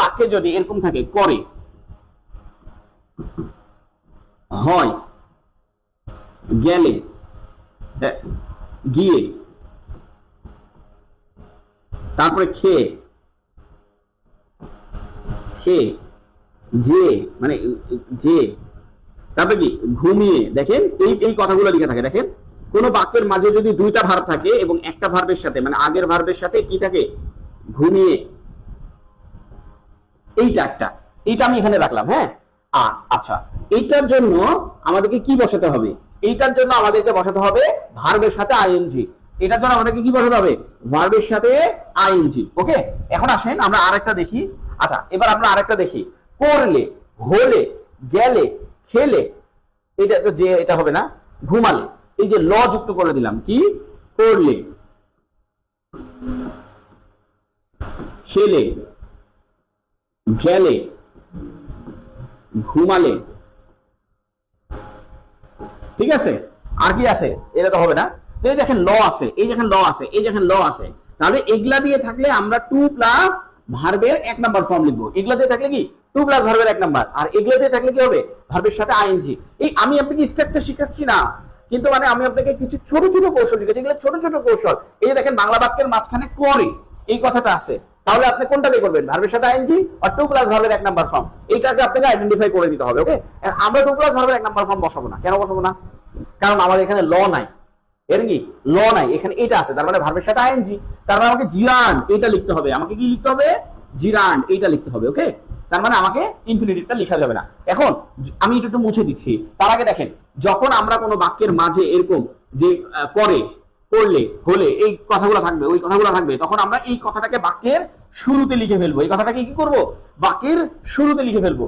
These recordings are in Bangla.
বাক্যে যদি এরকম থাকে করে হয়, গেলে গিয়ে, তারপরে খেয়ে খেয়ে যে মানে যে তারপরে কি, ঘুমিয়ে, দেখেন, এই এই কথাগুলো লিখে থাকে, দেখেন, কোন বাক্যের মাঝে যদি দুইটা ভার্ব থাকে এবং একটা ভার্বের সাথে মানে আগের ভার্বের সাথে কি থাকে? ঘুমিয়ে এইটা একটা। এইটা আমি এখানে রাখলাম হ্যাঁ? আচ্ছা। এইটার জন্য আমাদেরকে কি বসাতে হবে? এইটার জন্য আমাদেরকে বসাতে হবে ভার্বের সাথে আইএনজি এটার জন্য আমাদেরকে কি বসাতে হবে? ভার্বের সাথে আইএনজি ওকে এখন আসেন, আমরা আরেকটা দেখি। আচ্ছা এবার আমরা আরেকটা দেখি। করলে, হলে, গেলে, খেলে, এটা তো যে এটা হবে না, ঘুমালে। এই যে ল যুক্ত করে দিলাম, কি? করলে, খেলে গেলে ঘুমালে। ঠিক আছে? আর কি আছে? এটা তো হবে না। এই দেখেন, ল আছে। এই দেখেন, ল আছে। এই দেখেন, ল আছে। তাহলে এগুলা দিয়ে থাকলে আমরা টু প্লাস ভার্বের এক নাম্বার ফর্ম লিখব। এগুলা দিয়ে থাকলে কি? টু প্লাস ভার্বের এক নাম্বার আর এগুলা দিয়ে থাকলে কি হবে? ভার্বের সাথে আইএনজি এই আমি আপনাকে স্ট্রাকচার শিখাচ্ছি না। কিন্তু মানে আমি আপনাকে কিছু ছোট ছোট কৌশল শিখেছি এগুলো ছোট ছোট কৌশল। এই যে দেখেন, বাংলা বাক্যের মাঝখানে করে। এই কথাটা আছে। তাহলে আপনি কোনটা দিয়ে করবেন? ভার্বের সাথে আইএনজি আর টু প্লাস ভার্বের এক নাম্বার ফর্ম এইটাকে আপনাকে আইডেন্টিফাই করে দিতে হবে ওকে আমরা টু প্লাস ভার্বের এক নাম্বার ফর্ম বসাবো না। কেন বসাবো না? কারণ আমাদের এখানে ল নাই। এর কি? ল নাই। এখানে এটা আছে। তার মানে ভার্বের সাথে আইএনজি। তার মানে আমাকে জিরান এটা লিখতে হবে। আমাকে কি লিখতে হবে? জিরান, এইটা লিখতে হবে ওকে তার মানে আমাকে ইনফিনিটিভটা লেখা যাবে না। এখন, আমি এটা একটু মুছে দিচ্ছি। তার আগে দেখেন, যখন আমরা কোনো বাক্যের মাঝে এরকম যে করে করলে, হলে এই কথাগুলো থাকবে, ওই কথাগুলো থাকবে, তখন আমরা এই কথাটাকে বাক্যের শুরুতে লিখে ফেলব। এই কথাটাকে কি করব? বাক্যের শুরুতে লিখে ফেলব।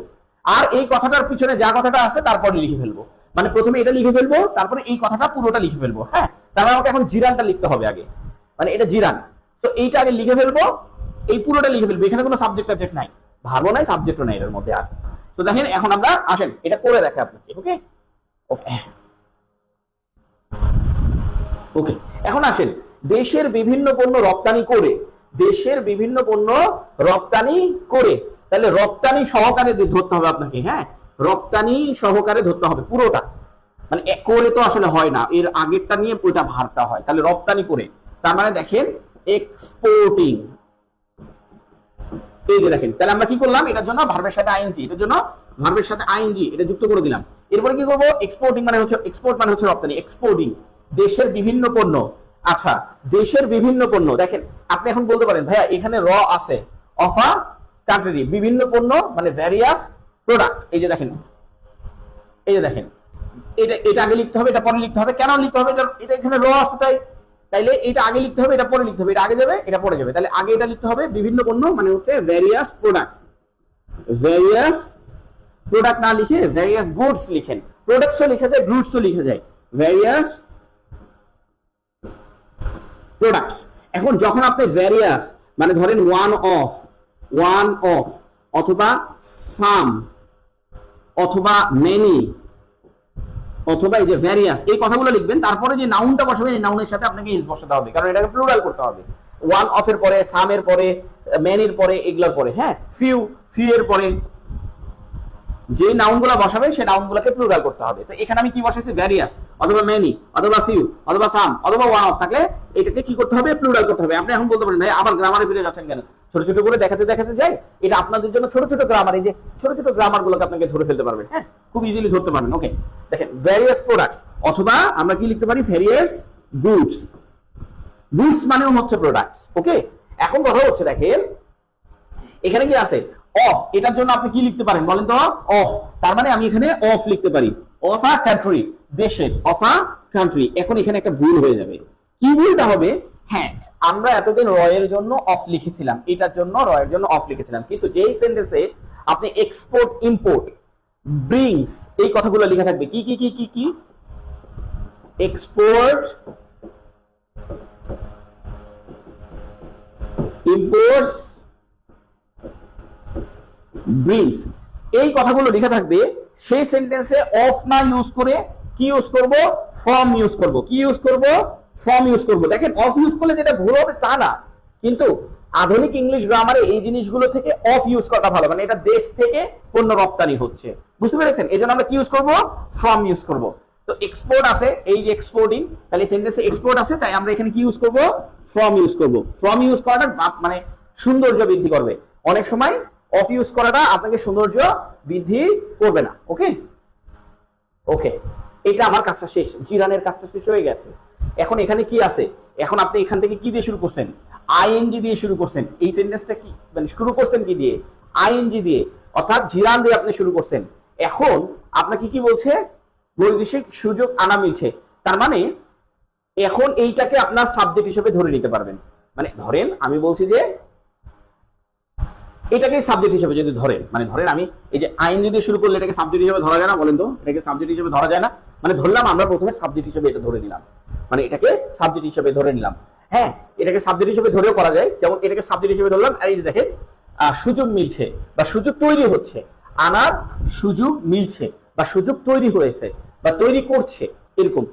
আর এই কথাটার পিছনে যা কথাটা আছে, তারপরে লিখে ফেলব। মানে প্রথমে এটা লিখে ফেলব, তারপরে এই কথাটা পুরোটা লিখে ফেলব হ্যাঁ? তারপরে আমাকে এখন জিরানটা লিখতে হবে আগে। মানে এটা জিরান। তো এইটা আগে লিখে ফেলব, এই পুরোটা লিখে ফেলব। এখানে কোনো সাবজেক্ট টাবজেক্ট নাই। ভালো নাই সাবজেক্টও নাই এর মধ্যে আর। তো দেখেন, এখন আমরা আসেন, এটা করে দেখে আপনাকে ওকে ওকে ওকে এখন আসেন। দেশের বিভিন্ন পণ্য রপ্তানি করে। দেশের বিভিন্ন পণ্য রপ্তানি করে। তাহলে রপ্তানি সহকারে ধরতে হবে আপনাকে হ্যাঁ? রপ্তানি সহকারে ধরতে হবে পুরোটা। মানে করে তো আসলে হয় না। এর আগেরটা নিয়ে ওইটা ভারটা হয়। তাহলে রপ্তানি করে। তার মানে দেখেন এক্সপোর্টিং এই যে দেখেন, তাহলে আমরা কি করলাম? এটার জন্য ভার্বের সাথে আইএনজি এটার জন্য ভার্বের সাথে আইএনজি এটা যুক্ত করে দিলাম। এরপরে কি করব? এক্সপোর্টিং মানে হচ্ছে এক্সপোর্ট মানে হচ্ছে রপ্তানি এক্সপোর্টিং দেশের বিভিন্ন পণ্য। আচ্ছা দেশের বিভিন্ন পণ্য। দেখেন, আপনি এখন বলতে পারেন, ভাইয়া, এখানে র আছে। অফা কান্ট্রি বিভিন্ন পণ্য মানে ভ্যারিয়াস প্রোডাক্ট এই যে দেখেন, এই যে দেখেন, এটা এটা আগে লিখতে হবে, এটা পরে লিখতে হবে। কেন লিখতে হবে? এটা এটা এখানে র আছে তাই। তাইলে এটা আগে লিখতে হবে, এটা পরে লিখতে হবে। এটা আগে যাবে, এটা পরে যাবে। তাহলে আগে এটা লিখতে হবে, বিভিন্ন পণ্য মানে হচ্ছে ভ্যারিয়াস প্রোডাক্ট ভ্যারিয়াস প্রোডাক্ট না লিখে ভ্যারিয়াস গুডস লিখেন। প্রোডাক্টসও লিখে যায় গুডসও লিখে যায়। ভ্যারিয়াস প্রোডাক্টস এখন যখন আপনি ভ্যারিয়াস মানে ধরেন ওয়ান অফ ওয়ান অফ অথবা সাম অথবা মেনি অথবা এই যে ভ্যারিয়াস এই কথাগুলো লিখবেন, তারপরে যে নাউনটা বসাবেন, এই নাউনের সাথে আপনাকে ইজ বসাতে হবে। কারণ এটাকে প্লুরাল করতে হবে। ওয়ান অফ এর পরে সাম এর পরে মেনির পরে, এগুলোর পরে হ্যাঁ? ফিউ ফিউ এর পরে যে নাউনগুলো বসাবে সেই নাউনগুলোকে প্লুরাল করতে হবে। তো এখানে আমি কি বসাইছি? ভ্যারিয়াস অথবা মেনি অথবা ফিউ অথবা সাম অথবা ওয়ান অফ থাকলে এটাকে কি করতে হবে? প্লুরাল করতে হবে। আপনি এখন বলতে পারেন, ভাই, আবার গ্রামারে ফিরে যাচ্ছেন কেন? ছোট ছোট করে দেখাতে দেখাতে যাই, এটা আপনাদের জন্য ছোট ছোট গ্রামার এই যে ছোট ছোট গ্রামার গুলোকে আপনাকে ধরে ফেলতে পারবেন। হ্যাঁ খুব ইজিলি ধরতে পারবেন। ওকে দেখেন ভ্যারিয়াস প্রোডাক্টস অথবা আমরা কি লিখতে পারি? ভ্যারিয়াস গুডস গুডস মানেও হচ্ছে প্রোডাক্টস ওকে এখন কথা হচ্ছে, দেখেন, এখানে কি আছে? অফ এটার জন্য আপনি কি লিখতে পারেন বলেন তো? অফ তার মানে আমি এখানে অফ লিখতে পারি। অফ আ কান্ট্রি দেশের অফ আ কান্ট্রি এখন এখানে একটা ভুল হয়ে যাবে। কি ভুলটা হবে? হ্যাঁ আমরা এতদিন রয়ের জন্য অফ লিখেছিলাম, এটার জন্য রয়ের জন্য অফ লিখেছিলাম, কিন্তু যেই সেন্টেন্সে আপনি এক্সপোর্ট ইম্পোর্ট ব্রিংস এই কথাগুলো লেখা থাকবে, কি কি কি কি কি? এক্সপোর্ট imports brings এই কথাগুলো লেখা থাকবে, সেই সেন্টেন্সে অফ না ইউজ করে কি ইউজ করব? ফর্ম ইউজ করব। কি ইউজ করব? ফর্ম ইউজ করব। দেখেন অফ ইউজ করলে যেটা ভুল হবে তা না। কিন্তু আধুনিক ইংলিশ গ্রামারে এই জিনিসগুলো থেকে অফ ইউজ করা ভালো। মানে এটা দেশ থেকে পণ্য রপ্তানি হচ্ছে। বুঝতে পেরেছেন? এই আমরা কি ইউজ করব? ফ্রম ইউজ করব। তো এক্সপোর্ট আছে, এই যে এক্সপোর্টিং তাহলে সেন্টেন্সে এক্সপোর্ট আছে, তাই আমরা এখানে কি ইউজ করব? ফ্রম ইউজ করব। ফ্রম ইউজ করাটা মানে সৌন্দর্য বৃদ্ধি করবে। অনেক সময় অফ ইউজ করাটা আপনাকে সৌন্দর্য বৃদ্ধি করবে না ওকে ওকে এটা আমার কাজটা শেষ, জিরানের কাজটা শেষ হয়ে গেছে। এখন এখানে কি আছে? এখন আপনি এখান থেকে কি দিয়ে শুরু করছেন? আইএনজি দিয়ে শুরু করছেন। এই সেন্টেন্সটা কি? মানে শুরু করছেন কি দিয়ে? আইএনজি দিয়ে, অর্থাৎ জিরান দিয়ে আপনি শুরু করছেন। এখন আপনাকে কি বলছে? বৈদেশিক সুযোগ আনা মিলছে। তার মানে এখন এইটাকে আপনার সাবজেক্ট হিসেবে ধরে নিতে পারবেন। মানে ধরেন, আমি বলছি যে এটাকে সাবজেক্ট হিসেবে যদি ধরেন মানে ধরেন আমি এই যে আইন যদি শুরু করলে এটাকে সাবজেক্ট হিসেবে ধরা যায় না, বলেন তো, এটাকে সাবজেক্ট হিসেবে ধরা যায় না মানে ধরলাম আমরা প্রথমে সাবজেক্ট হিসেবে এটা ধরে নিলাম। মানে এটাকে সাবজেক্ট হিসেবে ধরে নিলাম। হ্যাঁ এটাকে সাবজেক্ট হিসেবে ধরেও করা যায়, যেমন এটাকে সাবজেক্ট হিসেবে ধরলাম এই যে দেখেন সুযোগ মিলছে বা সুযোগ তৈরি হচ্ছে, আনার সুযোগ মিলছে বা সুযোগ তৈরি হয়েছে বা তৈরি করছে, এরকম,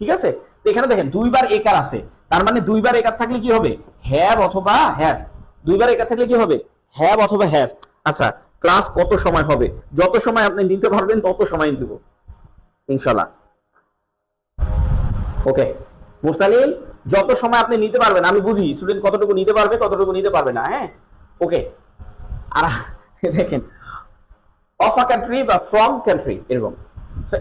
ঠিক আছে? এখানে দেখেন, দুইবার একার আছে, তার মানে দুইবার একার থাকলে কি হবে? হ্যাভ অথবা হ্যাজ দুইবার একার থাকলে কি হবে? হ্যাভ অথবা হ্যাভ আচ্ছা ক্লাস কত সময় হবে? যত সময় আপনি নিতে পারবেন, তত সময় দিব। ইনশাল্লাহ ওকে মুস্তালিম যত সময় আপনি নিতে পারবেন, আমি বুঝি স্টুডেন্ট কতটুকু নিতে পারবে কতটুকু নিতে পারবে না হ্যাঁ? ওকে আর দেখেন অফ আ কান্ট্রি বা ফ্রম কান্ট্রি এরকম।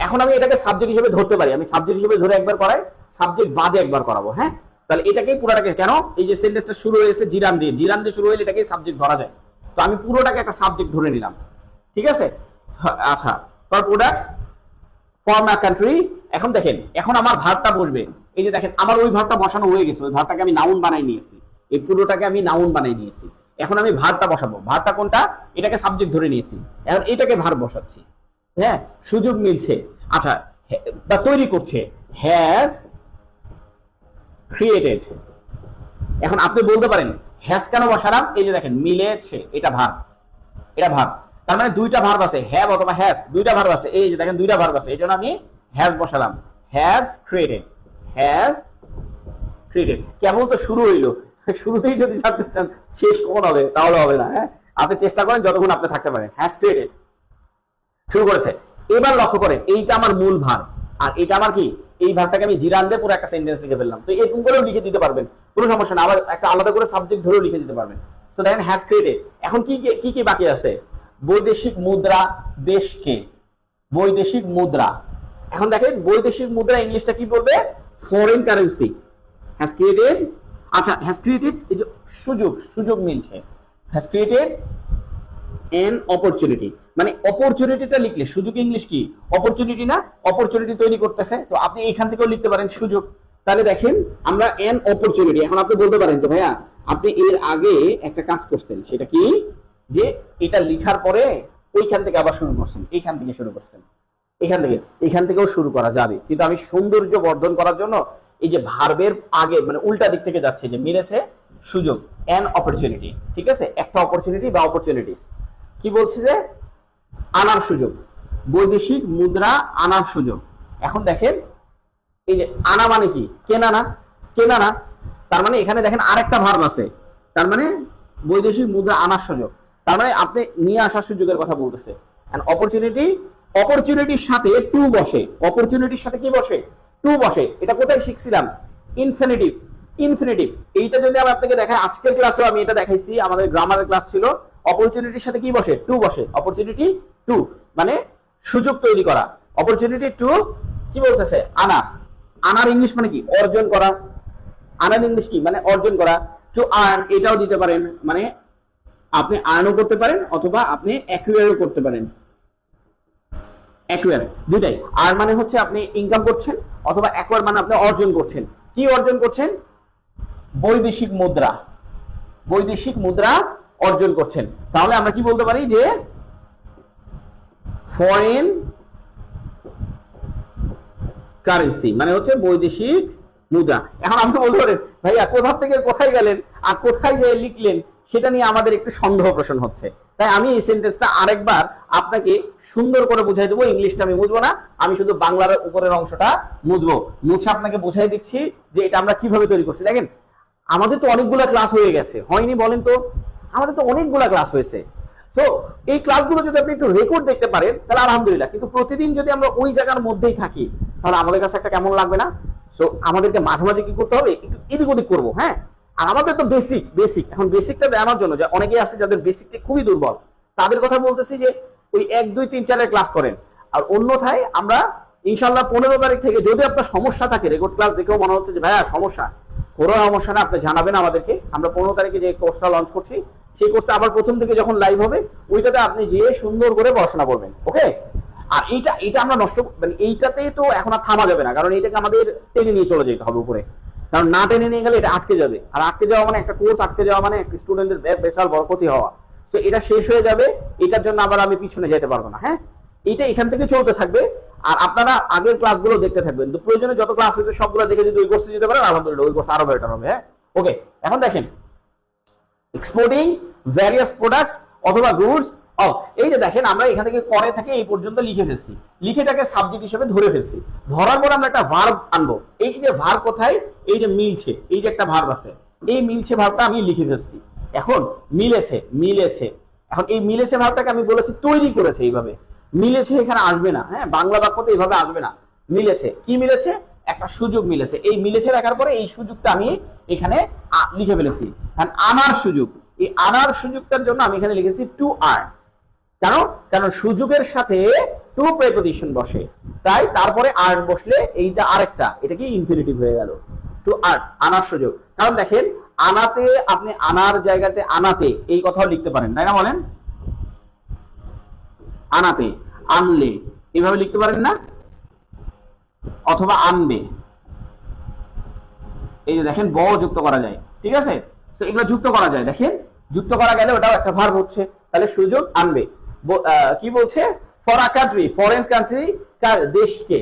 এখন আমি এটাকে সাবজেক্ট হিসেবে ধরতে পারি। আমি সাবজেক্ট হিসেবে ধরে একবার করাই সাবজেক্ট বাদে একবার করাবো হ্যাঁ? তাহলে এটাকে পুরোটাকে, কেন? এই যে সেন্টেন্সটা শুরু হয়েছে, জিরান দিয়ে। জিরান দিয়ে শুরু হলে এটাকে সাবজেক্ট ধরা যায়। তো আমি পুরোটাকে একটা সাবজেক্ট ধরে নিলাম। ঠিক আছে? হ্যাঁ, আচ্ছা। For products form a country এখন দেখেন এখন আমার ভারটা বসবে। এই যে দেখেন আমার ওই ভারটা বসানো হয়ে গেছে। ওই ভারটাকে আমি নাউন বানাই নিয়েছি। এই পুরোটাকে আমি নাউন বানাই নিয়েছি। এখন আমি ভারটা বসাবো। ভারটা কোনটা? এটাকে সাবজেক্ট ধরে নিয়েছি। এখন এটাকে ভার বসাচ্ছি। হ্যাঁ? সুযোগ মিলছে। আচ্ছা বা তৈরি করছে। হ্যাজ ক্রিয়েটেড এখন আপনি বলতে পারেন হ্যাজ কেন বসালাম এই যে দেখেন, মিলেছে। এটা ভার। এটা ভার। তার মানে দুইটা ভার্ব আছে। হ্যাভ অথবা হ্যাজ দুইটা ভার্ব আছে। এই যে দেখেন, দুইটা ভার্ব আছে। এই জন্য আমি হ্যাজ বসালাম। হ্যাজ ক্রিয়েটেড হ্যাজ ক্রিয়েটেড কেমন তো শুরু হইল। শুরুতেই যদি জানতে চান, শেষ কখন হবে? তাহলে হবে না হ্যাঁ? আপনি চেষ্টা করেন যতক্ষণ আপনি থাকতে পারেন। হ্যাজ ক্রিয়েটেড শুরু করেছে। এবার লক্ষ্য করেন, এইটা আমার মূল ভার। আর এটা আমার কি? এই ভারটাকে আমি জিরান দিয়ে পুরো একটা সেন্টেন্স লিখে ফেললাম। তো এরকম করেও লিখে দিতে পারবেন, কোনো সমস্যা না। আবার একটা আলাদা করে সাবজেক্ট ধরেও লিখে দিতে পারবেন। তো দেখেন হ্যাজ ক্রিয়েটেড এখন কি- কি কি বাকি আছে? বৈদেশিক মুদ্রা দেশকে। বৈদেশিক মুদ্রা। এখন দেখেন, বৈদেশিক মুদ্রা ইংলিশটা কি বলবে? ফরেন কারেন্সি হ্যাজ ক্রিয়েটেড আচ্ছা হ্যাজ ক্রিয়েটেড এই যে সুযোগ সুযোগ মিলছে। হ্যাজ ক্রিয়েটেড এন অপরচুনিটি মানে অপরচুনিটিটা লিখলে, সুযোগ ইংলিশ কি? অপরচুনিটি না অপরচুনিটি তৈরি করতেছে। তো আপনি এখান থেকেও লিখতে পারেন সুযোগ। তাহলে দেখেন, আমরা এন অপরচুনিটি এখন আপনি বলতে পারেন যে, ভাইয়া, আপনি এর আগে একটা কাজ করছেন, সেটা কি? যে এটা লিখার পরে ওইখান থেকে আবার শুরু করছেন, এইখান থেকে শুরু করছেন। এখান থেকে, এখান থেকেও শুরু করা যাবে। কিন্তু আমি সৌন্দর্য বর্ধন করার জন্য এই যে ভার্বের আগে মানে উল্টা দিক থেকে যাচ্ছে, যে মিলেছে সুযোগ অ্যান অপরচুনিটি ঠিক আছে? একটা অপরচুনিটি বা অপরচুনিটিস কি বলছে যে? আনার সুযোগ। বৈদেশিক মুদ্রা আনার সুযোগ। এখন দেখেন, এই যে আনা মানে কি? কেনা না? কেনা না? তার মানে এখানে দেখেন আরেকটা ভার্ব আছে। তার মানে বৈদেশিক মুদ্রা আনার সুযোগ। তার মানে আপনি নিয়ে আসার সুযোগের কথা বলতেছে। অপরচুনিটি অপরচুনিটির সাথে টু বসে। অপরচুনিটির সাথে কি বসে? টু বসে। এটা কোথায় শিখছিলাম? ইনফিনিটিভ ইনফিনিটিভ এইটা যদি আমি আপনাকে দেখাই, আজকের ক্লাসেও আমি এটা দেখাইছি। আমাদের গ্রামারের ক্লাস ছিল। অপরচুনিটির সাথে কি বসে? টু বসে। অপরচুনিটি টু মানে সুযোগ তৈরি করা। অপরচুনিটি টু কি বলতেছে? আনা আনার ইংলিশ মানে কি? অর্জন করা। আনার ইংলিশ কি? মানে অর্জন করা। টু আর্ন এটাও দিতে পারেন। মানে আপনি আর্নও করতে পারেন অথবা আপনি অ্যাকুয়ারও করতে পারেন। অ্যাকুয়ার দুইটাই। আর মানে হচ্ছে আপনি ইনকাম করছেন অথবা অ্যাকুয়ার মানে আপনি অর্জন করছেন। কি অর্জন করছেন? বৈদেশিক মুদ্রা। বৈদেশিক মুদ্রা অর্জন করছেন। তাহলে আমরা কি বলতে পারি যে ফরেন কারেন্সি মানে হচ্ছে বৈদেশিক মুদ্রা। এখন আপনি বলতে পারেন, ভাইয়া, কোথা থেকে কোথায় গেলেন আর কোথায় যে লিখলেন, সেটা নিয়ে আমাদের একটু সন্দেহ প্রশ্ন হচ্ছে। তাই আমি এই সেন্টেন্সটা আরেকবার আপনাকে সুন্দর করে বুঝাই দেবো। ইংলিশটা আমি বুঝব না, আমি শুধু বাংলার উপরের অংশটা বুঝব। মুছে আপনাকে বুঝাই দিচ্ছি যে এটা আমরা কীভাবে তৈরি করছি। দেখেন, আমাদের তো অনেকগুলা ক্লাস হয়ে গেছে। হয়নি বলেন তো? আমাদের তো অনেকগুলা ক্লাস হয়েছে। সো এই ক্লাসগুলো যদি আপনি একটু রেকর্ড দেখতে পারেন, তাহলে আলহামদুলিল্লাহ। কিন্তু প্রতিদিন যদি আমরা ওই জায়গার মধ্যেই থাকি, তাহলে আমাদের কাছে একটা কেমন লাগবে না? সো আমাদেরকে মাঝে মাঝে কি করতে হবে? একটু এদিক ওদিক করব হ্যাঁ? আর আমাদের তো বেসিক বেসিক এখন বেসিকটা দেওয়ার জন্য যে অনেকেই আছে যাদের বেসিকটা খুবই দুর্বল। তাদের কথা বলতেছি যে, ওই এক, দুই, তিন, চারের ক্লাস করেন। আর অন্যথায় আমরা ইনশাল্লাহ পনেরো তারিখ থেকে যদি আপনার সমস্যা থাকে রেকর্ড ক্লাস দেখেও মনে হচ্ছে যে, ভাইয়া, সমস্যা। কোনো সমস্যা না, আপনি জানাবেন আমাদেরকে। আমরা পনেরো তারিখে যে কোর্সটা লঞ্চ করছি সেই কোর্সটা আবার প্রথম থেকে যখন লাইভ হবে, ওইটাতে আপনি যেয়ে সুন্দর করে পড়াশোনা করবেন ওকে আর এইটা এটা আমরা নষ্ট মানে এইটাতে তো এখন আর থামা যাবে না, কারণ এইটাকে আমাদের টেনে নিয়ে চলে যেতে হবে উপরে। কারণ না টেনে নিয়ে গেলে এটা আটকে যাবে। আর আটকে যাওয়া মানে একটা কোর্স আটকে যাওয়া মানে স্টুডেন্টদের বিশাল বড় ক্ষতি হওয়া। তো এটা শেষ হয়ে যাবে, এটার জন্য আবার আমি পিছনে যেতে পারব না হ্যাঁ? এইটা এখান থেকে চলতে থাকবে, আর আপনারা আগের ক্লাসগুলো দেখতে থাকবেন। তো প্রয়োজনে যত ক্লাস হয়েছে সবগুলো দেখে যদি ওই কোর্সে যেতে পারেন, আলহামদুলিল্লাহ, ওই কোর্স আরও বেটার হবে হ্যাঁ? ওকে এখন দেখেন এক্সপোর্টিং ভ্যারিয়াস প্রোডাক্টস অথবা গুডস ও এই যে দেখেন আমরা এখান থেকে করে থেকে এই পর্যন্ত লিখে ফেলছি। লিখেটাকে সাবজেক্ট হিসেবে ধরে ফেলছি। ধরার পর আমরা একটা ভার্ব আনব। এই যে ভার্ব কোথায়? এই যে মিলছে। এই যে একটা ভার্ব আছে। এই মিলছে ভার্বটা আমি লিখে ফেলছি। এখন মিলেছে মিলেছে। এখন এই মিলেছে ভার্বটাকে আমি বলেছি তৈরি করেছে এইভাবে। মিলেছে এখানে আসবে না হ্যাঁ? বাংলা বাক্যতে এইভাবে আসবে না। মিলেছে। কি মিলেছে? একটা সুযোগ মিলেছে। এই মিলেছে রাখার পরে এই সুযোগটা আমি এখানে লিখে ফেলেছি। আনার সুযোগ। এই আনার সুযোগটার জন্য আমি এখানে লিখেছি টু আর কেন? কারণ সুযোগের সাথে টু প্রেপোজিশন বসে। তাই তারপরে আর বসলে এইটা আরেকটা। এটা কি ইনফিনিটিভ হয়ে গেল। টু আর আনার সুযোগ। কারণ দেখেন, আনাতে আপনি আনার জায়গাতে আনাতে এই কথাও লিখতে পারেন, তাই না বলেন? আনাতে, আনলে। এভাবে লিখতে পারেন না? অথবা আনবে। এই যে দেখেন, ব যুক্ত করা যায়। ঠিক আছে? এগুলো যুক্ত করা যায়। দেখেন, যুক্ত করা গেলে ওটাও একটা ভার্ব হচ্ছে। তাহলে সুযোগ আনবে। কি বলছে? ফর কান্ট্রি ফরেন কান্ট্রি দেশকে।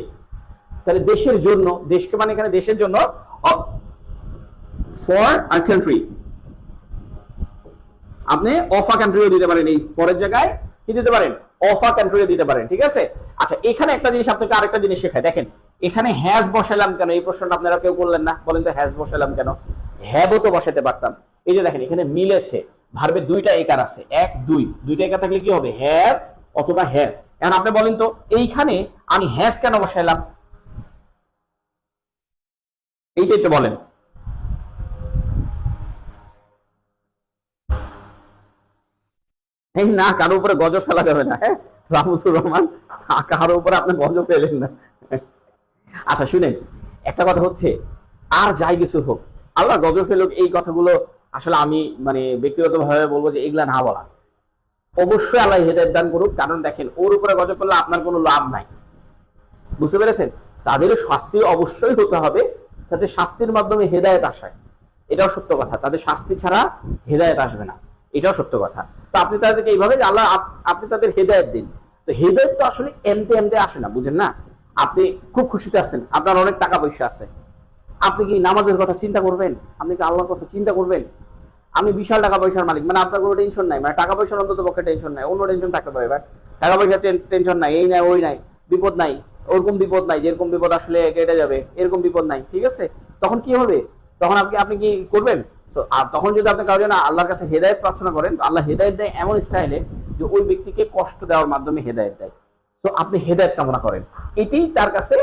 তাহলে দেশের জন্য, দেশকে মানে এখানে দেশের জন্য ফর আ কান্ট্রি আপনি অফ আ কান্ট্রিও দিতে পারেন এই ফরের জায়গায়। কি দিতে পারেন? অফ আ কান্ট্রিও দিতে পারেন। ঠিক আছে? আচ্ছা এখানে একটা জিনিস আপনাকে আরেকটা জিনিস শেখায়। দেখেন এখানে হ্যাজ বসালাম কেন? এই প্রশ্নটা আপনারা কেউ করলেন না। বলেন তো হ্যাজ বসালাম কেন? হ্যাবও তো বসাতে পারতাম। এই যে দেখেন, এখানে মিলেছে ভার্বে দুইটা একার আছে। এক, দুই। দুইটা একার থাকলে কি হবে? হ্যাভ অথবা হ্যাজ এখন আপনি বলেন তো, এইখানে আমি হ্যাজ কেন বসাইলাম? এইটা একটু বলেন। এই না, কারও উপরে গজব ফেলা যাবে না হ্যাঁ? রামুসুর রহমান, কারও উপরে আপনি গজব ফেলেন না। আচ্ছা শুনেন, একটা কথা হচ্ছে, আর যাই কিছু হোক, আল্লাহ গজব ফেলুক এই কথাগুলো আসলে আমি মানে ব্যক্তিগতভাবে বলব যে এগুলা না বলা। অবশ্যই আল্লাহ হেদায়ত দান করুক, কারণ দেখেন, ওর উপরে গজব করলে আপনার কোনো লাভ নাই। বুঝতে পেরেছেন? তাদের শাস্তি অবশ্যই হতে হবে তাদের শাস্তির মাধ্যমে হেদায়ত আসায়। এটাও সত্য কথা, তাদের শাস্তি ছাড়া হেদায়ত আসবে না। এটাও সত্য কথা। তো আপনি তাদেরকে এইভাবে যে আল্লাহ, আপ- আপনি তাদের হেদায়ত দিন। তো হেদায়ত তো আসলে এমতে এমতে আসে না, বুঝেন না? আপনি খুব খুশিতে আছেন। আপনার অনেক টাকা পয়সা আছে। আপনি কি নামাজের কথা চিন্তা করবেন? আপনি কি আল্লাহর কথা চিন্তা করবেন? আমি বিশাল টাকা পয়সার মালিক। মানে আপনার কোনো টেনশন নাই। মানে টাকা পয়সার অন্তত পক্ষে টেনশন নাই। অন্য টেনশন থাকতে পারে এবার টাকা পয়সার টেনশন নাই। এই নাই, ওই নাই। বিপদ নাই। ওরকম বিপদ নাই। যেরকম বিপদ আসলে কেটে যাবে, এরকম বিপদ নাই। ঠিক আছে? তখন কি হবে? তখন আপনি আপনি কি করবেন? তো তখন যদি আপনি কারও জন্য আল্লাহর কাছে হেদায়ত প্রার্থনা করেন আল্লাহ হেদায়ত দেয় এমন স্টাইলে যে ওই ব্যক্তিকে কষ্ট দেওয়ার মাধ্যমে হেদায়ত দেয়। তো আপনি হেদায়ত কামনা করেন। এটি তার কাছে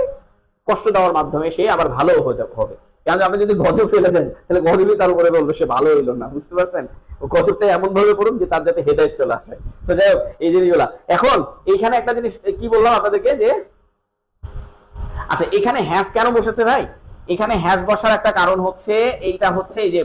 কষ্ট দেওয়ার মাধ্যমে সে আবার ভালো হবে। কারণ আপনি যদি গজব ফেলে দেন, তাহলে গজবই তার উপরে বলবে, সে ভালো হইল না। বুঝতে পারছেন? গজবটা এমন ভাবে পড়ুন যে তার যাতে হেদায়ত চলে আসে। তো যাই হোক, এই জিনিসগুলা। এখন, এইখানে একটা জিনিস কি বললাম আপনাদেরকে যে আচ্ছা এখানে হ্যাজ কেন বসেছে ভাই? এখানে হ্যাজ বসার একটা কারণ হচ্ছে, এইটা হচ্ছে এই যে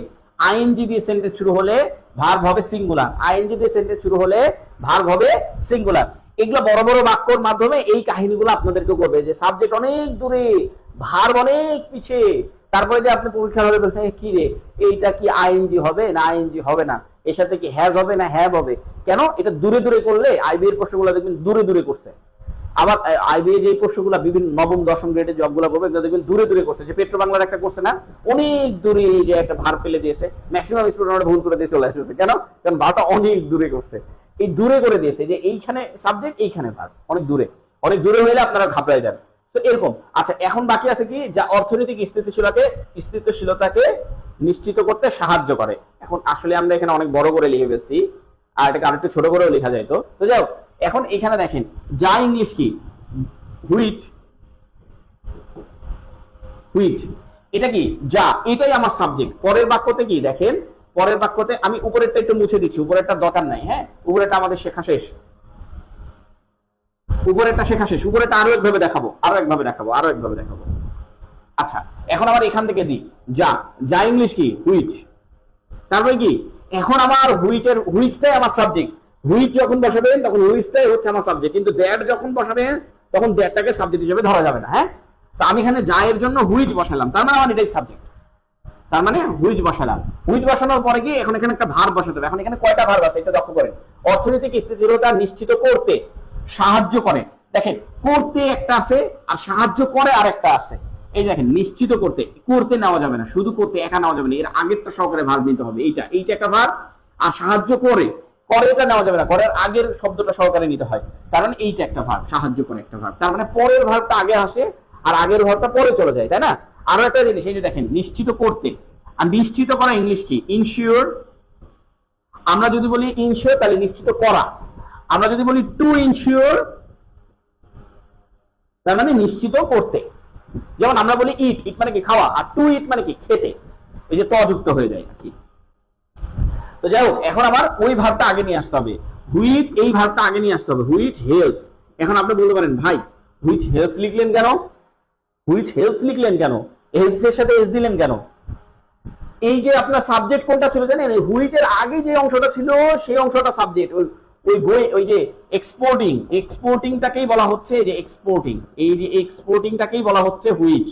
আইএনজি দিয়ে সেন্টেন্স শুরু হলে ভার্ব হবে সিঙ্গুলার। আইএনজি দিয়ে সেন্টেন্স শুরু হলে ভার্ব হবে সিঙ্গুলার। এগুলো বড় বড় বাক্যর মাধ্যমে এই কাহিনীগুলো আপনাদেরকে করবে যে সাবজেক্ট অনেক দূরে ভার্ব অনেক পিছে। তারপরে যে আপনি পরীক্ষা হবে বলতে কি রে? এইটা কি আইএনজি হবে না আইএনজি হবে না? এর সাথে কি হ্যাজ হবে না হ্যাব হবে? কেন? এটা দূরে দূরে করলে আইবি এর প্রশ্নগুলো দেখবেন দূরে দূরে করছে। আবার আইবিএ যে প্রশ্নগুলো বিভিন্ন নবম, দশম গ্রেডের জবগুলো করবে, এগুলো দেখবেন দূরে দূরে করছে। যে পেট্রো বাংলার একটা করছে না, অনেক দূরে যে একটা ভার ফেলে দিয়েছে। ম্যাক্সিমাম স্টুডেন্ট ভুল করে দিয়ে চলে আসছে। কেন? কারণ ভারটা অনেক দূরে করছে। এই দূরে করে দিয়েছে যে এইখানে সাবজেক্ট এইখানে ভার অনেক দূরে। অনেক দূরে হইলে আপনারা ঘাবড়ায় যান তো এরকম। আচ্ছা এখন বাকি আছে কি? যা অর্থনৈতিক স্থিতিশীলতাকে স্থিতিশীলতাকে নিশ্চিত করতে সাহায্য করে। এখন আসলে আমরা এখানে অনেক বড় করে লিখে ফেলছি। আর এটাকে আরেকটু ছোট করেও লেখা যায় তো। তো হোক, এখন এখানে দেখেন যা ইংলিশ কি? হুইচ। হুইচ। এটা কি? যা। এটাই আমার সাবজেক্ট পরের বাক্যতে কি? দেখেন পরের বাক্যতে আমি উপরেরটা একটু মুছে দিচ্ছি, উপরেরটা দরকার নাই হ্যাঁ? উপরেরটা আমাদের শেখা শেষ। উপরেরটা শেখা শেষ, উপরেরটা আরও একভাবে দেখাবো, আরও একভাবে দেখাবো, আরও একভাবে দেখাবো। আচ্ছা এখন আবার এখান থেকে দিই। যা যা ইংলিশ কি? হুইচ। তারপরে কি? এখন আমার হুইচের, হুইচটাই আমার সাবজেক্ট হুইচ যখন বসাবেন, তখন হুইচটাই হচ্ছে আমার সাবজেক্ট কিন্তু দ্যাট যখন বসাবেন, তখন দ্যাটটাকে সাবজেক্ট হিসেবে ধরা যাবে না হ্যাঁ? তো আমি এখানে যা এর জন্য হুইচ বসালাম, তার মানে আমার এটাই সাবজেক্ট তার মানে হুইচ বসালাম। হুইচ বসানোর পরে কি এখন এখানে একটা ভার বসাতে হবে। এখন এখানে কয়টা ভার আছে এটা লক্ষ্য করেন। অর্থনৈতিক স্থিতিশীলতা নিশ্চিত করতে সাহায্য করে। দেখেন, করতে একটা আছে আর সাহায্য করে আর একটা আছে। এই দেখেন, নিশ্চিত করতে করতে নেওয়া যাবে না। শুধু করতে একা নেওয়া যাবে না। এর আগেরটা সহকারে ভার নিতে হবে। এইটা এইটা একটা ভার আর সাহায্য করে করে এটা নেওয়া যাবে না। করার আগের শব্দটা সহকারে নিতে হয়। কারণ এইটা একটা ভার সাহায্য করে একটা ভার তার মানে পরের ভারটা আগে আসে আর আগের ভারটা পরে চলে যায়, তাই না? আরও একটা জিনিস, এই যে দেখেন, নিশ্চিত করতে। আর নিশ্চিত করা ইংলিশ কি? ইনশিওর আমরা যদি বলি ইনশিওর তাহলে নিশ্চিত করা। আমরা যদি বলি টু ইনশিওর তার মানে নিশ্চিত করতে। যেমন আমরা বলি ইট ইট মানে কি খাওয়া? আর টু ইট মানে কি খেতে। এই যে তযুক্ত হয়ে যায় আর কি। তো যাই হোক, এখন আবার ওই ভাবটা আগে নিয়ে আসতে হবে। হুইচ এই ভাবটা আগে নিয়ে আসতে হবে। হুইচ হেলথ এখন আপনি বলতে পারেন, ভাই হুইচ হেলথ লিখলেন কেন? হুইচ হেলথ লিখলেন কেন? হেলথ এর সাথে এস দিলেন কেন? এই যে আপনার সাবজেক্ট কোনটা ছিল জানেন? আগে যে অংশটা ছিল, সেই অংশটা সাবজেক্ট ওই ওই বই, ওই যে এক্সপোর্টিং এক্সপোর্টিংটাকেই বলা হচ্ছে যে এক্সপোর্টিং এই যে এক্সপোর্টিংটাকেই বলা হচ্ছে হুইচ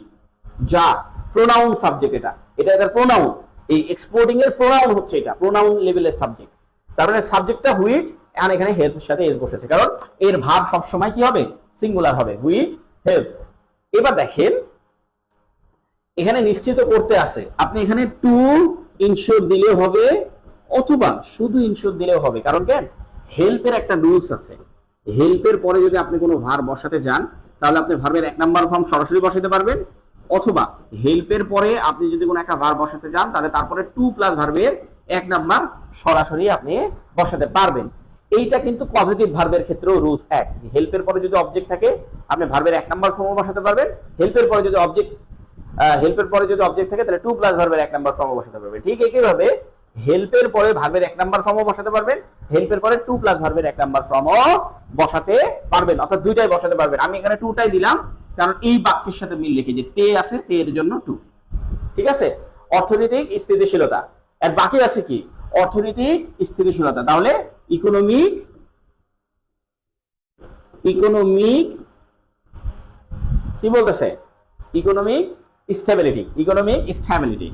যা প্রোনাউন সাবজেক্ট এটা। এটা এটার প্রোনাউন এই এক্সপোর্টিং এর প্রোনাউন হচ্ছে এটা প্রোনাউন লেভেলের সাবজেক্ট তার মানে সাবজেক্টটা হুইচ আর এখানে হেল্প সাথে এস বসেছে। কারণ এর ভাব সবসময় কি হবে? সিঙ্গুলার হবে। হুইচ হেল্প এবার দেখেন এখানে নিশ্চিত করতে আছে। আপনি এখানে টু ইনশোর দিলে হবে অথবা শুধু ইনশোর দিলেও হবে। কারণ কেন হেল্পের একটা রুলস আছে। হেল্পের পরে যদি আপনি কোনো ভার বসাতে যান, তাহলে আপনি ভার্বের এক নাম্বার ফর্ম সরাসরি বসাতে পারবেন। অথবা হেল্পের পরে আপনি যদি কোনো একটা ভার বসাতে যান, তাহলে তারপরে টু প্লাস ভার্বের এক নাম্বার সরাসরি আপনি বসাতে পারবেন। এইটা কিন্তু পজিটিভ ভার্বের ক্ষেত্রেও রুলস এক। হেল্পের পরে যদি অবজেক্ট থাকে, আপনি ভার্বের এক নাম্বার ফর্ম বসাতে পারবেন। হেল্পের পরে যদি অবজেক্ট হেল্পের পরে যদি অবজেক্ট থাকে, তাহলে টু প্লাস ভার্বের এক নাম্বার ফর্ম বসাতে পারবেন ঠিক একইভাবে হেল্পের পরে ভার্বের এক নাম্বার ফর্মও বসাতে পারবেন হেল্পের পরে টু প্লাস ভার্বের এক নাম্বার ফর্মও বসাতে পারবেন, অর্থাৎ দুইটাই বসাতে পারবেন। আমি এখানে টুটাই দিলাম, কারণ এই বাক্যের সাথে মিল রেখে যে তে আছে, তে এর জন্য টু ঠিক আছে? অর্থনৈতিক স্থিতিশীলতা। আর বাকি আছে কি? অর্থনৈতিক স্থিতিশীলতা। তাহলে ইকোনমিক ইকোনমিক কি বলতেছে? Economic stability economic stability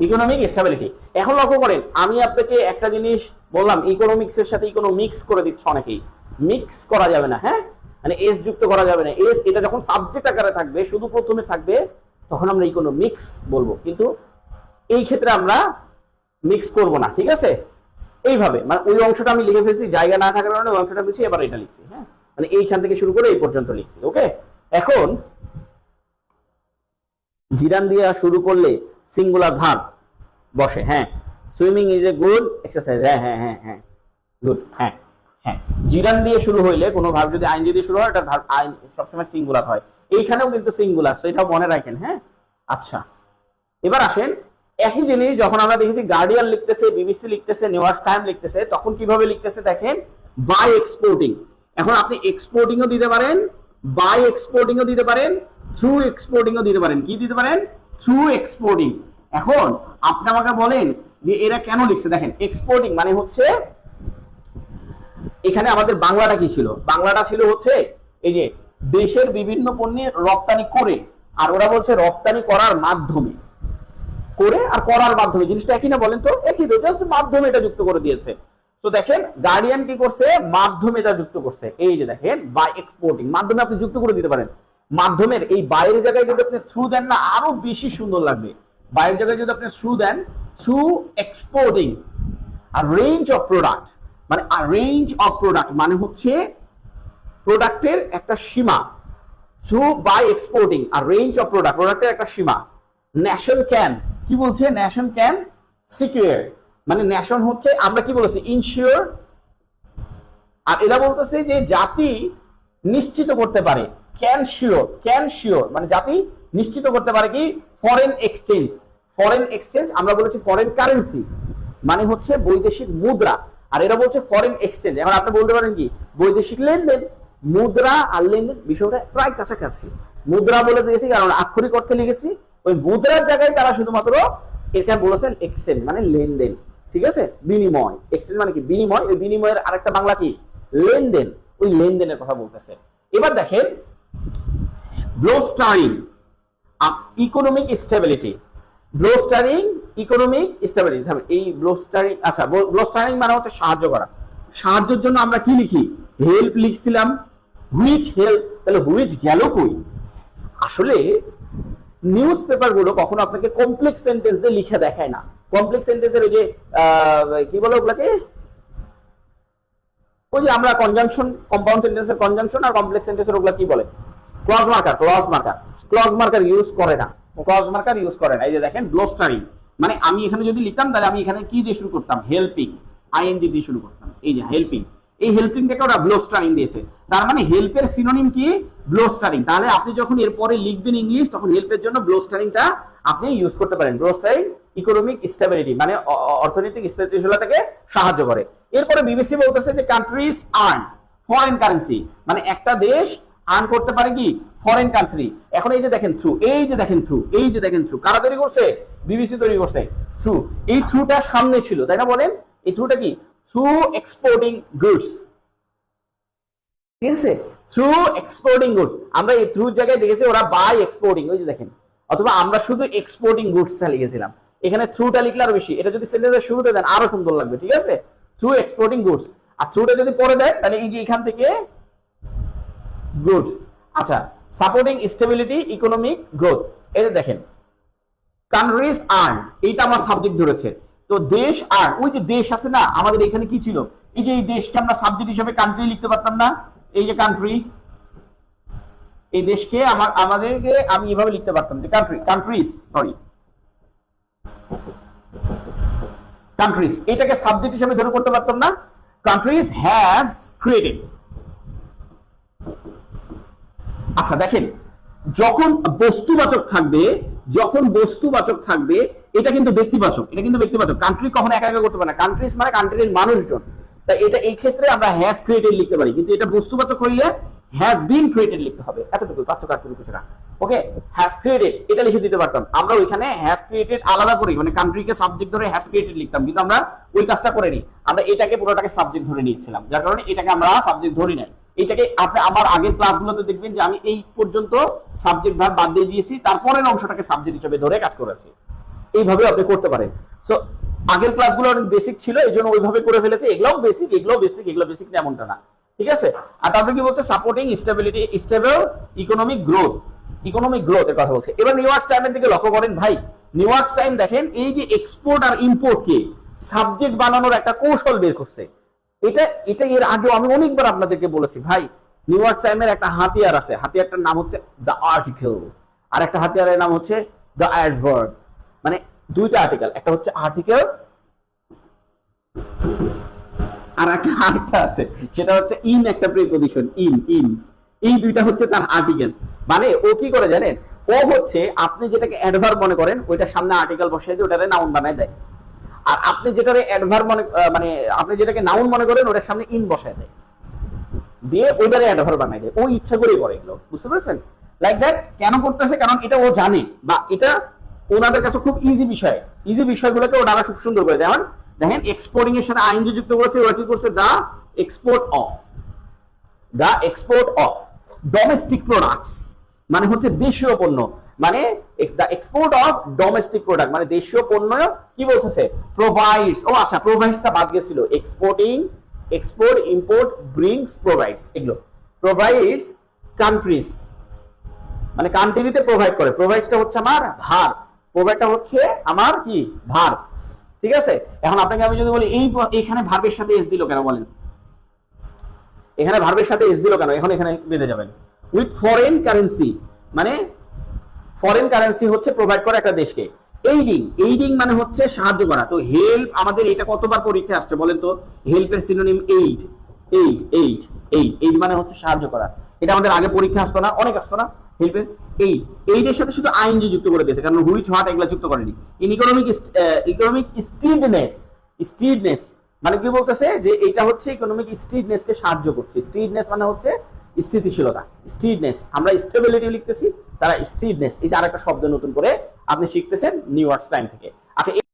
economic stability এখন লক্ষ্য করেন, আমি আপনাকে একটা জিনিস বললাম ইকোনমিক্স এর সাথে ইকোনমিক্স করে দিচ্ছে অনেকেই। মিক্স করা যাবে না হ্যাঁ? মানে এস যুক্ত করা যাবে না। এস এটা যখন সাবজেক্ট আকারে থাকবে, শুধু প্রথমে থাকবে, তখন আমরা ইকোনমিক্স বলব। কিন্তু এই ক্ষেত্রে আমরা মিক্স করব না, ঠিক আছে? এইভাবে। মানে ওই অংশটা আমি লিখে ফেলছি, জায়গা না থাকার কারণে ওই অংশটা লিখছি এবার এটা লিখছি হ্যাঁ? মানে এইখান থেকে শুরু করে এই পর্যন্ত লিখছি ওকে এখন জিরান দিয়ে শুরু করলে সিঙ্গুলার ভার্ব বসে হ্যাঁ? Swimming is a good exercise হ্যাঁ হ্যাঁ হ্যাঁ হ্যাঁ গুড হ্যাঁ হ্যাঁ। জিরান দিয়ে শুরু হইলে কোনো ভার্ব যদি আইন দিয়ে শুরু হয়, এটা ভার্ব আইন সবসময় সিঙ্গুলার হয়। এইখানেও কিন্তু সিঙ্গুলার তো এটাও মনে রাখেন হ্যাঁ? আচ্ছা এবার আসেন, একই জিনিস যখন আমরা দেখেছি গার্ডিয়ান লিখতেছে বিবিসি লিখতেছে নিউয়ার্স টাইম লিখতেছে, তখন কীভাবে লিখতেছে দেখেন? বাই এক্সপোর্টিং এখন আপনি এক্সপোর্টিংও দিতে পারেন বাই এক্সপোর্টিংও দিতে পারেন থ্রু এক্সপোর্টিংও দিতে পারেন। কি দিতে পারেন? থ্রু এক্সপোর্টিং এখন আপনি আমাকে বলেন যে এরা কেন লিখছে? দেখেন এক্সপোর্টিং মানে হচ্ছে এখানে আমাদের বাংলাটা কি ছিল? বাংলাটা ছিল হচ্ছে এই যে দেশের বিভিন্ন পণ্যের রপ্তানি করে, আর ওরা বলছে রপ্তানি করার মাধ্যমে। করে আর করার মাধ্যমে। জিনিসটা একই না বলেন তো? একই তো জাস্ট মাধ্যমে এটা যুক্ত করে দিয়েছে। তো দেখেন গার্ডিয়ান কি করছে? মাধ্যমে এটা যুক্ত করছে। এই যে দেখেন বাই এক্সপোর্টিং মাধ্যমে আপনি যুক্ত করে দিতে পারেন। মাধ্যমের এই বাইরের জায়গায় যদি আপনি থ্রু দেন না, আরও বেশি সুন্দর লাগবে। বাইরের জায়গায় যদি আপনি থ্রু দেন থ্রু এক্সপোর্টিং আর রেঞ্জ অফ প্রোডাক্ট মানে আর রেঞ্জ অফ প্রোডাক্ট মানে হচ্ছে প্রোডাক্টের একটা সীমা। থ্রু বাই এক্সপোর্টিং আর রেঞ্জ অফ প্রোডাক্ট প্রোডাক্টের একটা সীমা। ন্যাশন ক্যান কি বলছে? ন্যাশন ক্যান সিকিউর মানে ন্যাশন হচ্ছে, আমরা কি বলেছি ইনশিওর আর এরা বলতেছে যে জাতি নিশ্চিত করতে পারে। ক্যান শিওর ক্যান শিওর মানে জাতি নিশ্চিত করতে পারে কি? ফরেন এক্সচেঞ্জ ফরেন এক্সচেঞ্জ আমরা বলেছি ফরেন কারেন্সি মানে হচ্ছে বৈদেশিক মুদ্রা। আর এরা বলছে ফরেন এক্সচেঞ্জ এখন আপনি বলতে পারেন কি? বৈদেশিক লেনদেন, মুদ্রা আর লেনদেন বিষয়টা প্রায় কাছাকাছি। মুদ্রা বলে দিয়েছি, কারণ আক্ষরিক অর্থে লিখেছি। ওই মুদ্রার জায়গায় তারা শুধুমাত্র এটা বলেছেন এক্সচেঞ্জ মানে লেনদেন। ঠিক আছে? বিনিময়। এক্সচেঞ্জ মানে কি? বিনিময়। ওই বিনিময়ের আরেকটা বাংলা কি? লেনদেন। ওই লেনদেনের কথা বলতেছে। এবার দেখেন bolstering economic stability bolstering economic stability এই ব্লোস্টারিং আচ্ছা ব্লোস্টারিং মানে হচ্ছে সাহায্য করা। সাহায্যের জন্য আমরা কি লিখি? হেল্প লিখছিলাম। হুইচ হেল্প তাহলে হুইচ গেল কই? আসলে নিউজ পেপারগুলো কখনো আপনাকে কমপ্লেক্স সেন্টেন্স দিয়ে লিখে দেখায় না। কমপ্লেক্স সেন্টেন্সের ওই যে কি বলে ওগুলাকে? ওই যে আমরা কনজাংশন কম্পাউন্ড সেন্টেন্সের কনজাংশন আর কমপ্লেক্স সেন্টেন্সের ওগুলা কি বলে? Clause marker clause marker clause marker use করে না। ক্লজ মার্কার ইউজ করে না। এই যে দেখেন ব্লোস্টারিং মানে আমি এখানে যদি লিখতাম, তাহলে আমি এখানে কি দিয়ে শুরু করতাম? হেল্পিং আইএনজি দিয়ে শুরু করতাম। এই যে হেল্পিং এই হেল্পিংটাকে ওরা ব্লোস্টারিং দিয়েছে? তার মানে হেল্পের সিনোনিম কি? ব্লোস্টারিং তাহলে আপনি যখন এরপরে লিখবেন ইংলিশ তখন হেল্পের জন্য ব্লোস্টারিংটা আপনি ইউজ করতে পারেন। ব্লোস্টারিং ইকোনমিক স্টেবিলিটি মানে অর্থনৈতিক স্থিতিশীলতাকে সাহায্য করে। এরপরে বিবিসি বলতেছে যে কান্ট্রিজ আর্ন ফরেন কারেন্সি মানে একটা দেশ আর্ন করতে পারে কি? ফরেন কান্ট্রি এখন এই যে দেখেন থ্রু এই যে দেখেন থ্রু এই যে দেখেন থ্রু কারা তৈরি করছে? বিবিসি তৈরি করছে। থ্রু এই থ্রুটা সামনে ছিল, তাই না বলেন? এই থ্রুটা কি? থ্রু এক্সপোর্টিং গুডস ঠিক আছে? থ্রু এক্সপোর্টিং গুডস আমরা এই থ্রু জায়গায় দেখেছি ওরা বাই এক্সপোর্টিং ওই যে দেখেন। অথবা আমরা শুধু এক্সপোর্টিং গুডসটা লিখেছিলাম। এখানে থ্রুটা লিখলে আরও বেশি। এটা যদি সেন্টেন্সের শুরুতে দেন, আরও সুন্দর লাগবে, ঠিক আছে? থ্রু এক্সপোর্টিং গুডস আর থ্রুটা যদি পরে দেয়, তাহলে এই যে এখান থেকে গুড আচ্ছা সাপোর্টিং স্টেবিলিটি ইকোনমিক গ্রোথ এটা দেখেন। কান্ট্রিজ আর্ন এইটা আমার সাবজেক্ট ধরেছে। তো দেশ আর ওই যে দেশ আছে না, আমাদের এখানে কি ছিল? এই যে এই দেশকে আমরা সাবজেক্ট হিসেবে কান্ট্রি লিখতে পারতাম না, এই যে কান্ট্রি এই দেশকে আমার, আমাদেরকে আমি এভাবে লিখতে পারতাম যে কান্ট্রি কান্ট্রিজ সরি কান্ট্রিজ এটাকে সাবজেক্ট হিসেবে ধরে করতে পারতাম না কান্ট্রিজ হ্যাজ ক্রিয়েটেড আচ্ছা দেখেন, যখন বস্তুবাচক থাকবে, যখন বস্তুবাচক থাকবে এটা কিন্তু ব্যক্তিবাচক, এটা কিন্তু ব্যক্তিবাচক। কান্ট্রি কখনো একা একা করতে পারে না। কান্ট্রিজ মানে কান্ট্রির মানুষজন। তাই এটা এই ক্ষেত্রে আমরা হ্যাজ ক্রিয়েটেড লিখতে পারি। কিন্তু এটা বস্তুবাচক হইলে হ্যাজ বিন ক্রিয়েটেড লিখতে হবে। এতটুকু পার্থক্য আর কিছু না। ওকে হ্যাজ ক্রিয়েটেড এটা লিখে দিতে পারতাম। আমরা ওইখানে হ্যাজ ক্রিয়েটেড আলাদা করে। মানে কান্ট্রিকে সাবজেক্ট ধরে হ্যাজ ক্রিয়েটেড লিখতাম। কিন্তু আমরা ওই কাজটা করিনি। আমরা এটাকে পুরোটাকে সাবজেক্ট ধরে নিয়েছিলাম। যার কারণে এটাকে আমরা সাবজেক্ট ধরি নাই। এটাকে আপনি আমার আগের ক্লাসগুলোতে দেখবেন যে আমি এই পর্যন্ত সাবজেক্ট ভাগ বাদ দিয়ে দিয়েছি। তারপরের অংশটাকে সাবজেক্ট হিসেবে ধরে কাজ করেছি। এইভাবে আপনি করতে পারেন। সো আগের ক্লাসগুলো অনেক বেসিক ছিল, এই জন্য ওইভাবে করে ফেলেছে। এগুলোও বেসিক এগুলোও বেসিক এগুলো বেসিক এমনটা না। ঠিক আছে? আর তারপরে কি বলতে supporting stability stable economic growth economic growth এর কথা বলছে। এবার নিউয়ার্স টাইমের দিকে লক্ষ্য করেন ভাই। নিউয়ার্স টাইম দেখেন, এই যে এক্সপোর্ট আর ইম্পোর্ট কে সাবজেক্ট বানানোর একটা কৌশল বের করছে। এটা এটা এর আগেও আমি অনেকবার আপনাদেরকে বলেছি, ভাই। নিউয়ার্স টাইমের একটা হাতিয়ার আছে। হাতিয়ারটার নাম হচ্ছে দ্য আর্টিকেল আর একটা হাতিয়ারের নাম হচ্ছে দ্য অ্যাডভার্ব মানে দুইটা আর্টিকেল একটা হচ্ছে আর্টিকেল আর একটা আরেকটা আছে, সেটা হচ্ছে ইন একটা প্রিপোজিশন ইন ইন এই দুইটা হচ্ছে তার আর্টিকেল মানে ও কি করে জানেন? ও হচ্ছে আপনি যেটাকে অ্যাডভার্ব মনে করেন, ওইটার সামনে আর্টিকেল বসিয়ে দিয়ে ওটারে নাউন বানায় দেয়। আর আপনি যেটারে অ্যাডভার্ব মনে মানে আপনি যেটাকে নাউন মনে করেন, ওটার সামনে ইন বসায় দেয়। দিয়ে ওইটারে অ্যাডভার্ব বানায় দেয়। ও ইচ্ছা করেই করে এগুলো, বুঝতে পেরেছেন? লাইক দ্যাট কেন করতেছে? কারণ এটা ও জানে, বা এটা ওনাদের কাছে খুব ইজি বিষয়। ইজি বিষয়গুলোকে ওনারা খুব সুন্দর করে দেয়। দেখেন এক্সপোর্টিং এর সাথে আইন যুক্ত করেছে, ওরা কি করছে? The export of the export of domestic products মানে হচ্ছে দেশীয় পণ্য। মানে the export of domestic product মানে দেশীয় পণ্য কি বলতেছে? প্রোভাইডস ও আচ্ছা প্রোভাইডসটা বাদ গেছিল। Exporting export import brings provides এগুলো। প্রোভাইডস কান্ট্রিজ মানে কান্ট্রিতে প্রোভাইড করে। প্রোভাইডসটা হচ্ছে আমার ভার। প্রোভাইডটা হচ্ছে আমার কি? ভার ঠিক আছে? এখন আপনাকে আমি যদি বলি, এই এখানে ভার্বের সাথে এস দিল কেন বলেন? এখানে ভার্বের সাথে এস দিল কেন? এখন এখানে বেঁধে যাবেন। উইথ ফরেন কারেন্সি মানে ফরেন কারেন্সি হচ্ছে প্রোভাইড করে একটা দেশকে। এইডিং এইডিং মানে হচ্ছে সাহায্য করা। তো হেল্প আমাদের এটা কতবার পরীক্ষায় আসছে বলেন তো? হেল্পের synonym aid aid aid aid aid মানে হচ্ছে সাহায্য করা। এটা আমাদের আগে পরীক্ষা আসতো না, অনেক আসতো না। হেল্পের এইড এইডের সাথে শুধু আইনজি যুক্ত করে দিয়েছে, কারণ হুইচ, হোয়াট এগুলা যুক্ত করেনি। In economic economic steadiness steadiness মানে কি বলতেছে? যে এটা হচ্ছে ইকোনমিক স্টিডনেস কে সাহায্য করছে। স্টিডনেস মানে হচ্ছে স্থিতিশীলতা। স্টিডনেস আমরা স্টেবিলিটি লিখতেছি, তারা স্টিডনেস এই যে আরেকটা শব্দ নতুন করে আপনি শিখতেছেন নিউ ইয়র্ক টাইম থেকে। আচ্ছা